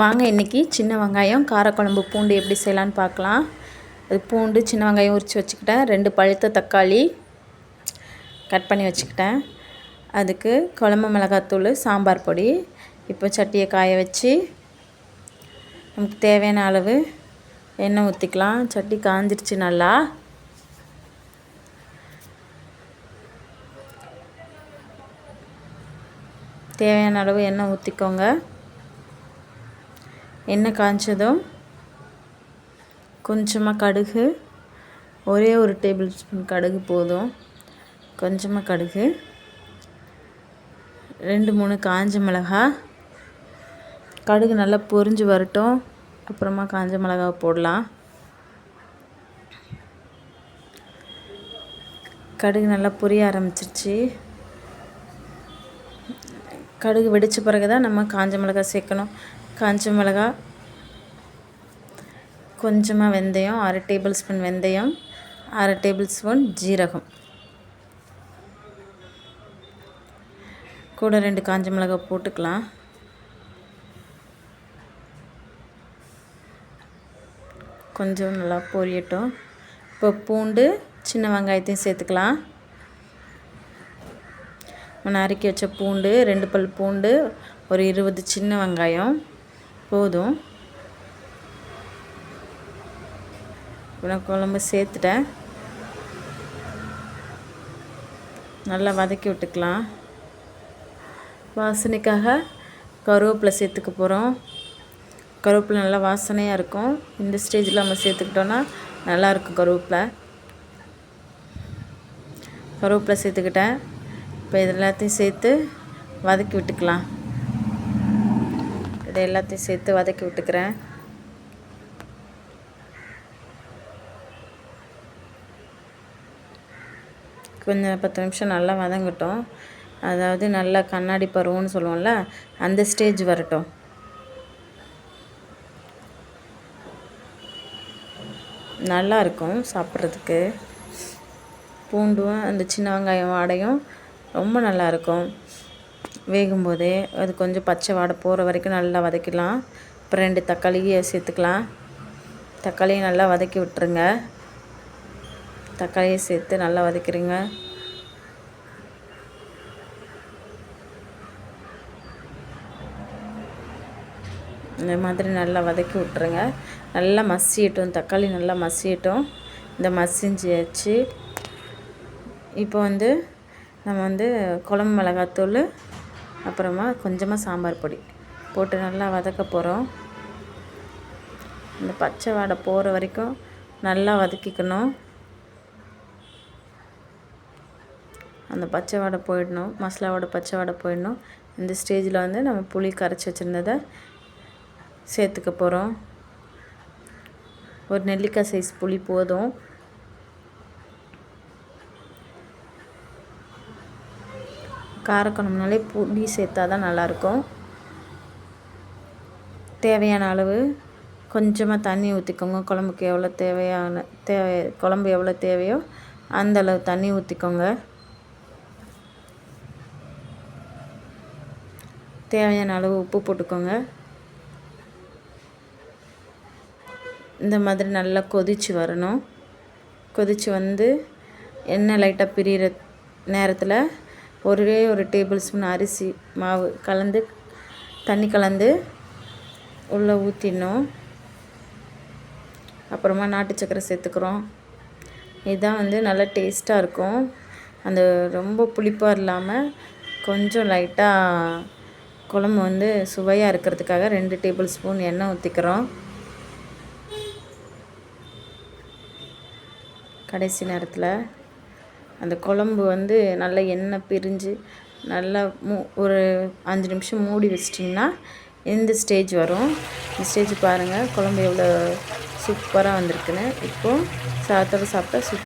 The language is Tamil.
வாங்க இன்றைக்கி சின்ன வெங்காயம் காரக்குழம்பு பூண்டு எப்படி செய்யலான்னு பார்க்கலாம். அது பூண்டு சின்ன வெங்காயம் உரித்து வச்சுக்கிட்டேன். ரெண்டு பழுத்த தக்காளி கட் பண்ணி வச்சுக்கிட்டேன். அதுக்கு குழம்பு மிளகாத்தூள் சாம்பார் பொடி இப்போ சட்டியை காய வச்சு நமக்கு தேவையான அளவு எண்ணெய் ஊற்றிக்கலாம் சட்டி காஞ்சிருச்சு நல்லா. தேவையான அளவு எண்ணெய் ஊற்றிக்கோங்க எண்ணெய் காய்ச்சதும் கொஞ்சமாக கடுகு. ஒரே ஒரு டேபிள் ஸ்பூன் கடுகு போதும். கொஞ்சமாக கடுகு. ரெண்டு மூணு காஞ்ச மிளகா. கடுகு நல்லா பொரிஞ்சு வரட்டும். அப்புறமா காஞ்ச மிளகா போடலாம். கடுகு நல்லா பொரிய ஆரம்பிச்சிருச்சு. கடுகு வெடித்த பிறகு தான் நம்ம காஞ்ச மிளகா சேர்க்கணும். காஞ்ச மிளகா கொஞ்சமாக வெந்தயம் அரை டேபிள் ஸ்பூன் வெந்தயம் அரை டேபிள் ஸ்பூன் ஜீரகம். கூட ரெண்டு காஞ்ச மிளகா போட்டுக்கலாம். கொஞ்சம் நல்லா பொரியட்டும். இப்போ பூண்டு சின்ன வெங்காயத்தையும் சேர்த்துக்கலாம். நறுக்கி வச்ச பூண்டு ரெண்டு பல் பூண்டு ஒரு இருபது சின்ன வெங்காயம். போதும். இப்போ குழம்பு சேர்த்துட்டேன். நல்லா வதக்கி விட்டுக்கலாம். வாசனைக்காக கருவேப்பிலை சேர்த்துக்க போகிறோம் கருவேப்பிலை நல்லா வாசனையாக இருக்கும். இந்த ஸ்டேஜில் நம்ம சேர்த்துக்கிட்டோன்னா நல்லாயிருக்கும் கருவேப்பிலை. கருவேப்பிலை சேர்த்துக்கிட்டேன். இப்போ இது எல்லாத்தையும் சேர்த்து வதக்கி விட்டுக்கலாம். இதை எல்லாத்தையும் சேர்த்து வதக்கி விட்டுக்கிறேன். கொஞ்சம் பத்து நிமிஷம் நல்லா வதங்கட்டும். அதாவது நல்லா கண்ணாடி பருவம்னு சொல்லுவோம்ல அந்த ஸ்டேஜ் வரட்டும். நல்லா இருக்கும் சாப்பிட்றதுக்கு. பூண்டும் அந்த சின்ன வெங்காயம் வாடையும் ரொம்ப நல்லாயிருக்கும் வேகும்போதே அது கொஞ்சம் பச்சை வாடை போகிற வரைக்கும் நல்லா வதக்கிடலாம். அப்புறம் ரெண்டு தக்காளியை சேர்த்துக்கலாம். தக்காளியை நல்லா வதக்கி விட்டுருங்க. தக்காளியை சேர்த்து நல்லா வதக்கிறீங்க இந்த மாதிரி நல்லா வதக்கி விட்ருங்க நல்லா மசியட்டும். தக்காளி நல்லா மசியட்டும். இந்த மசிஞ்சியாச்சு இப்போ வந்து நம்ம வந்து குழம்பு மிளகாத்தூள் அப்புறமா கொஞ்சமாக சாம்பார் பொடி போட்டு நல்லா வதக்க போகிறோம் இந்த பச்சை வாடை போகிற வரைக்கும் நல்லா வதக்கிக்கணும். அந்த பச்சை வாடை போயிடணும். மசாலாவோட பச்சை வாடை போயிடணும். இந்த ஸ்டேஜில் வந்து நம்ம புளி கரைச்சி வச்சுருந்ததை சேர்த்துக்க போகிறோம் ஒரு நெல்லிக்காய் சைஸ் புளி போதும். காரக்குழம்புனாலே புளி சேர்த்தா தான் நல்லாயிருக்கும். தேவையான அளவு கொஞ்சமாக தண்ணி ஊற்றிக்கோங்க குழம்புக்கு எவ்வளோ தேவையான தேவை குழம்பு எவ்வளோ தேவையோ அந்த அளவு தண்ணி ஊற்றிக்கோங்க தேவையான அளவு உப்பு போட்டுக்கோங்க. இந்த மாதிரி நல்லா கொதித்து வரணும். கொதித்து வந்து எண்ணெய் லைட்டாக பிரிகிற நேரத்தில் ஒரே ஒரு டேபிள் ஸ்பூன் அரிசி மாவு கலந்து தண்ணி கலந்து உள்ளே ஊற்றிடணும் அப்புறமா நாட்டு சக்கரை சேர்த்துக்கிறோம். இதுதான் வந்து நல்லா டேஸ்ட்டாக இருக்கும். அந்த ரொம்ப புளிப்பாக இல்லாமல் கொஞ்சம் லைட்டாக குழம்பு வந்து சுவையாக இருக்கிறதுக்காக ரெண்டு டேபிள் ஸ்பூன் எண்ணெய் ஊற்றிக்கிறோம் கடைசி நேரத்தில் அந்த குழம்பு வந்து நல்லா எண்ணெய் பிரிஞ்சு நல்லா மூ ஒரு அஞ்சு நிமிஷம் மூடி வச்சிட்டிங்கன்னா இந்த ஸ்டேஜ் வரும். இந்த ஸ்டேஜ் பாருங்கள் குழம்பு எவ்வளோ சூப்பராக வந்திருக்குன்னு. இப்போது சாதத்தோடு சாப்பிட்டா சூப்